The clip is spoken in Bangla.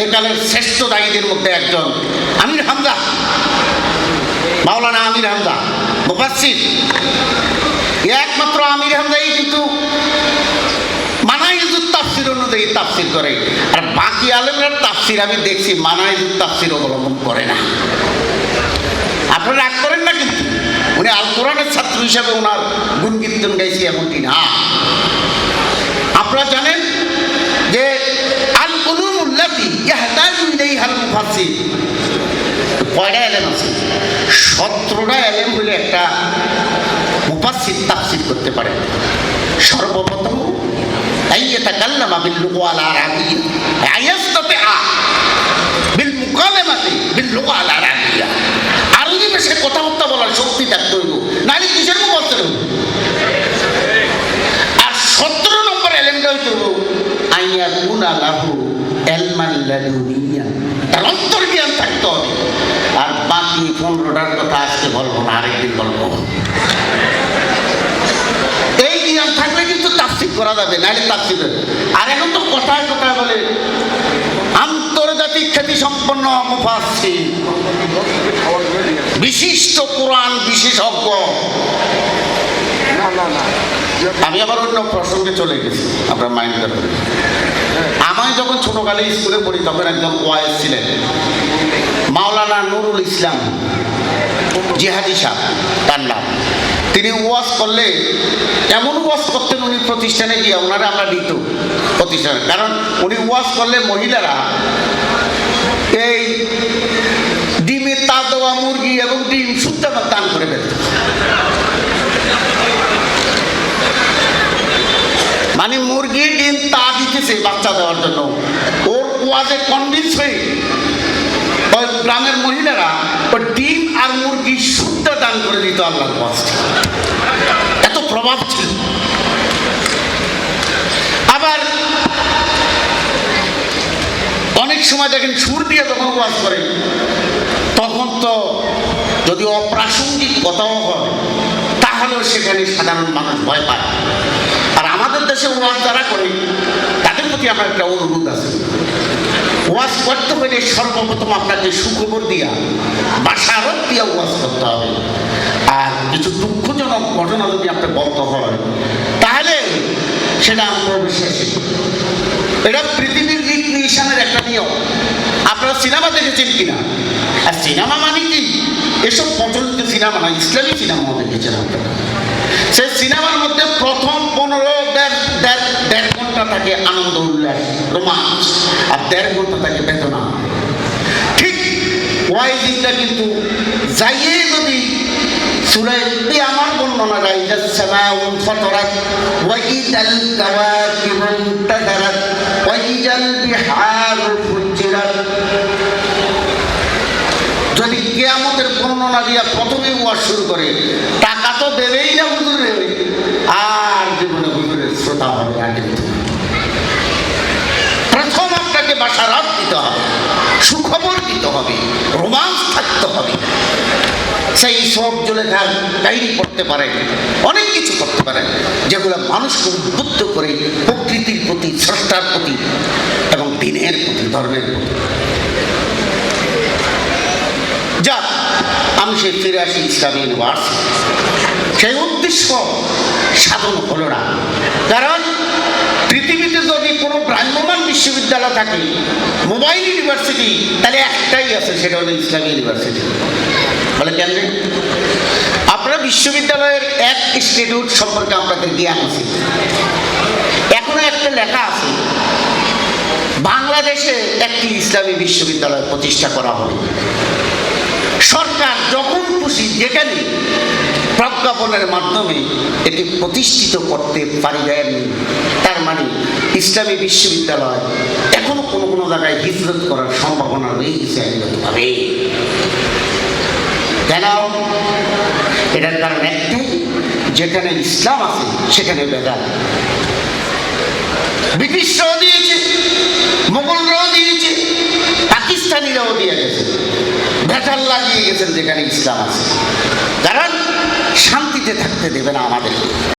একালের শ্রেষ্ঠ দায়ীদের মধ্যে একজন। আমির হামজা। মাওলানা আমির হামজা। মুফাসসির। একমাত্র আমির হামজাই কিন্তু তাফসির অনুযায়ী তাফসির করে। আর বাকি তাফসির আমি দেখছি তাফসির অবলম্বন করে না। আপনারা রাগ করেন না কিন্তু। উনি আল ছাত্র হিসাবে ওনার গুণ না। আপনারা জানেন যে আল উলুমুল্লাতি ইয়াহতাজু ইলাইহাল মুফাসসির কয়টা এলেম আছে সতেরোটা এলেম বলে একটা মুফাসসির তাফসির করতে পারে সর্বপ্রথম أن يتكلم باللغة العربية أن يستطيع بالمكالمة باللغة العربية আরবি ভাষায় কথাবার্তা বলার শক্তি থাকতে হইব নাহলে কিসের মুখস্থ হইব আর সতেরো নম্বর এলেমটা হইতে হইব আইয়া কুনা লাহু এলমান লাদুনিয়া তার অন্তর্জ্ঞান থাকতে হবে। আর বাকি পনেরোটার কথা আজকে বলব না আরেকদিন বলব। এই জ্ঞান থাকলে কিন্তু তাফসির করা যাবে নাহলে তাফসির হবে। আর এখন তো কথায় কথায় বলে আন্তর্জাতিক খ্যাতি সম্পন্ন মুফাসসির। বিশিষ্ট কোরআন বিশেষজ্ঞ। আমি আবার অন্য প্রসঙ্গে চলে গেছি আপনার মাইন্ড আমায় যখন ছোটকালে স্কুলে পড়ি, তখন একজন ওয়াইস ছিলেন। মাওলানা নুরুল ইসলাম জিহাদি সাহ, তার নাম। তিনি ওয়াজ করলে, এমন ওয়াজ করতেন উনি প্রতিষ্ঠানে গিয়ে, ওনারা আমরা দিত প্রতিষ্ঠানে। কারণ উনি ওয়াজ করলে মহিলারা এই ডিমে তা দেওয়া মুরগি এবং ডিম শুদ্ধ দান করে ফেলত মানে মুরগি, ডিম, তা দিতেছে বাচ্চা দেওয়ার জন্য। ওর ওয়াজে কনভিন্স হয়ে ওই গ্রামের মহিলারা ওই ডিম আর মুরগি শুদ্ধ দান করে দিত ওয়াজটি এত প্রভাব ছিল। আবার অনেক সময় দেখেন সুর দিয়ে যখন ওয়াজ করে, তখন তো যদি অপ্রাসঙ্গিক কথাও হয়, তাহলেও সেখানে সাধারণ মানুষ ভয় পায়। আর আমাদের দেশে ওয়াজ যারা করে প্রতি আমার একটা অনুরোধ আছে? ওয়াজ করতে হলে সর্বপ্রথম আপনাকে সুখবর দিয়া, বাসারত দিয়া ওয়াজ করতে হবে। আর কিছু দুঃখজনক ঘটনা যদি আপনার বলতে হয়, তাহলে সেটা অবিশ্বাসী। এটা পৃথিবীর রিক্রিয়েশনের একটা নিয়ম। আপনারা সিনেমা দেখেছেন কিনা? আর সিনেমা মানে কি? এসব প্রচলিত সিনেমা না, ইসলামী সিনেমা দেখেছেন আপনারা। সেই সিনেমার মধ্যে প্রথম থাকে আনন্দ, উল্লাস, রোমাঞ্চ আর দেড় ঘণ্টা থাকে বেদনা। ঠিক ওয়াইজিংটা কিন্তু যাইয়ে যদি যদি কেয়ামতের বর্ণনা দিয়া প্রথমে শুরু করে, টাকা তো দেবেই না হুজুরে আর জীবনে হুজুরের শ্রোতা হবে আগে প্রথম আপনাকে বাসারাত দিতে হবে সুখবর দিতে হবে রোমাঞ্চ থাকতে হবে। সেই সব জলে জলেখার ডায়েরি করতে পারেন, অনেক কিছু করতে পারেন, যেগুলো মানুষকে উদ্বুদ্ধ করে প্রকৃতির প্রতি, স্রষ্টার প্রতি এবং দিনের প্রতি, ধর্মের প্রতি। যাক, আমি সে ফিরে আসি ইসলামী ইউনিভার্সিটি। সেই উদ্দেশ্য সাধন হলো না। কারণ পৃথিবীতে যদি কোনো ভ্রাম্যমান বিশ্ববিদ্যালয় থাকে মোবাইল ইউনিভার্সিটি, তাহলে একটাই আছে, সেটা হলো ইসলামী ইউনিভার্সিটি। বলে কেন? আপনারা বিশ্ববিদ্যালয়ের এক ইনস্টিটিউট সম্পর্কে আপনাদের জ্ঞান আছে। এখনও একটা লেখা আছে, বাংলাদেশে একটি ইসলামী বিশ্ববিদ্যালয় প্রতিষ্ঠা করা হবে। সরকার যখন খুশি যেখানে প্রজ্ঞাপনের মাধ্যমে এটি প্রতিষ্ঠিত করতে পারি যায়নি তার মানে ইসলামী বিশ্ববিদ্যালয় এখনও কোনো কোনো জায়গায় হিজরত করার সম্ভাবনা রয়ে গেছে আইনগতভাবে। কেন? এটার কারণ একটাই, যেখানে ইসলাম আছে, সেখানে বেদাল ব্রিটিশরাও দিয়েছে মোগলরাও দিয়েছে, পাকিস্তানিরাও দিয়ে গেছে। ভেটাল লাগিয়ে গেছেন যেখানে ইসলাম আছে। কারণ শান্তিতে থাকতে দেবে না আমাদেরকে।